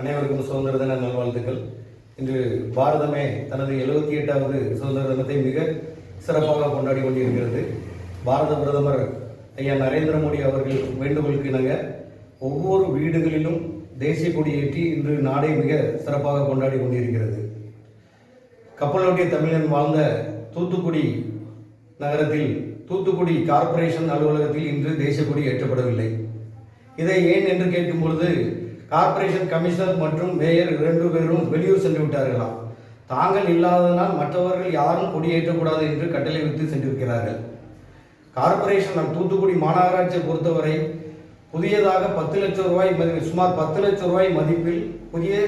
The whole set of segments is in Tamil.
அனைவருக்கும் சுதந்திர தின நல்வாழ்த்துக்கள். இன்று பாரதமே தனது எழுபத்தி எட்டாவது சுதந்திர தினத்தை மிக சிறப்பாக கொண்டாடி கொண்டிருக்கிறது. பாரத பிரதமர் ஐயா நரேந்திர மோடி அவர்கள் வேண்டுகோளுக்கு இணங்க ஒவ்வொரு வீடுகளிலும் தேசிய கொடி ஏற்றி இன்று நாடே மிக சிறப்பாக கொண்டாடி கொண்டிருக்கிறது. கப்பலோட்டிய தமிழன் வாழ்ந்த தூத்துக்குடி நகரத்தில் தூத்துக்குடி கார்ப்பரேஷன் அலுவலகத்தில் இன்று தேசிய கொடி ஏற்றப்படவில்லை. இதை ஏன் என்று கேட்கும் பொழுது கார்ப்பரேஷன் கமிஷனர் மற்றும் மேயர் இரண்டு பேரும் வெளியூர் சென்று விட்டார்களாம். தாங்கள் இல்லாததனால் மற்றவர்கள் யாரும் கொடியேற்றக்கூடாது என்று கட்டளை விட்டு சென்றிருக்கிறார்கள். கார்ப்பரேஷன் நம் தூத்துக்குடி மாநகராட்சியை பொறுத்தவரை புதியதாக பத்து லட்சம் ரூபாய் மதி- சுமார் பத்து லட்சம் ரூபாய் மதிப்பில் புதிய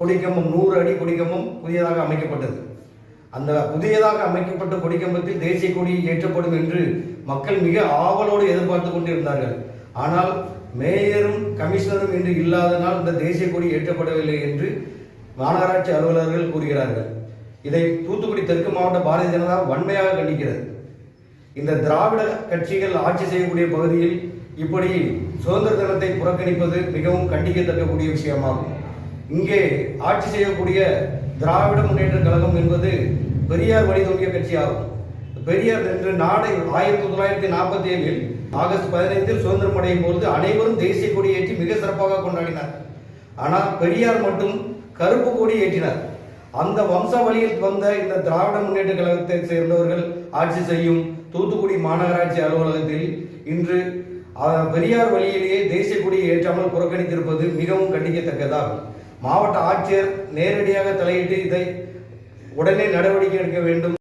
கொடிக்கம்பம் நூறு அடி கொடிக்கம்பம் புதியதாக அமைக்கப்பட்டது. அந்த புதியதாக அமைக்கப்பட்ட கொடிக்கம்பத்தில் தேசிய கொடி ஏற்றப்படும் என்று மக்கள் மிக ஆவலோடு எதிர்பார்த்து கொண்டிருந்தார்கள். ஆனால் மேயரும் கமிஷனரும் இன்று இல்லாதனால் இந்த தேசிய கொடி ஏற்றப்படவில்லை என்று மாநகராட்சி அலுவலர்கள் கூறுகிறார்கள். இதை தூத்துக்குடி தெற்கு மாவட்ட பாரதிய ஜனதா வன்மையாக கண்டிக்கிறது. இந்த திராவிட கட்சிகள் ஆட்சி செய்யக்கூடிய பகுதியில் இப்படி சுதந்திர தினத்தை புறக்கணிப்பது மிகவும் கண்டிக்கத்தக்கக்கூடிய விஷயமாகும். இங்கே ஆட்சி செய்யக்கூடிய திராவிட முன்னேற்ற கழகம் என்பது பெரியார் வழிதோங்கிய கட்சியாகும். பெரியார் என்று நாடை ஆயிரத்தி தொள்ளாயிரத்தி நாற்பத்தி ஏழில் ஆகஸ்ட் பதினைந்தில் சுதந்திரம் அடையும் பொழுது அனைவரும் தேசிய கொடி ஏற்றி மிக சிறப்பாக கொண்டாடினார். ஆனால் பெரியார் மட்டும் கருப்பு கொடி ஏற்றினார். அந்த வம்சாவளியில் வந்த இந்த திராவிட முன்னேற்ற கழகத்தை சேர்ந்தவர்கள் ஆட்சி செய்யும் தூத்துக்குடி மாநகராட்சி அலுவலகத்தில் இன்று பெரியார் வழியிலேயே தேசிய கொடியை ஏற்றாமல் புறக்கணித்திருப்பது மிகவும் கண்டிக்கத்தக்கதாகும். மாவட்ட ஆட்சியர் நேரடியாக தலையிட்டு இதை உடனே நடவடிக்கை எடுக்க வேண்டும்.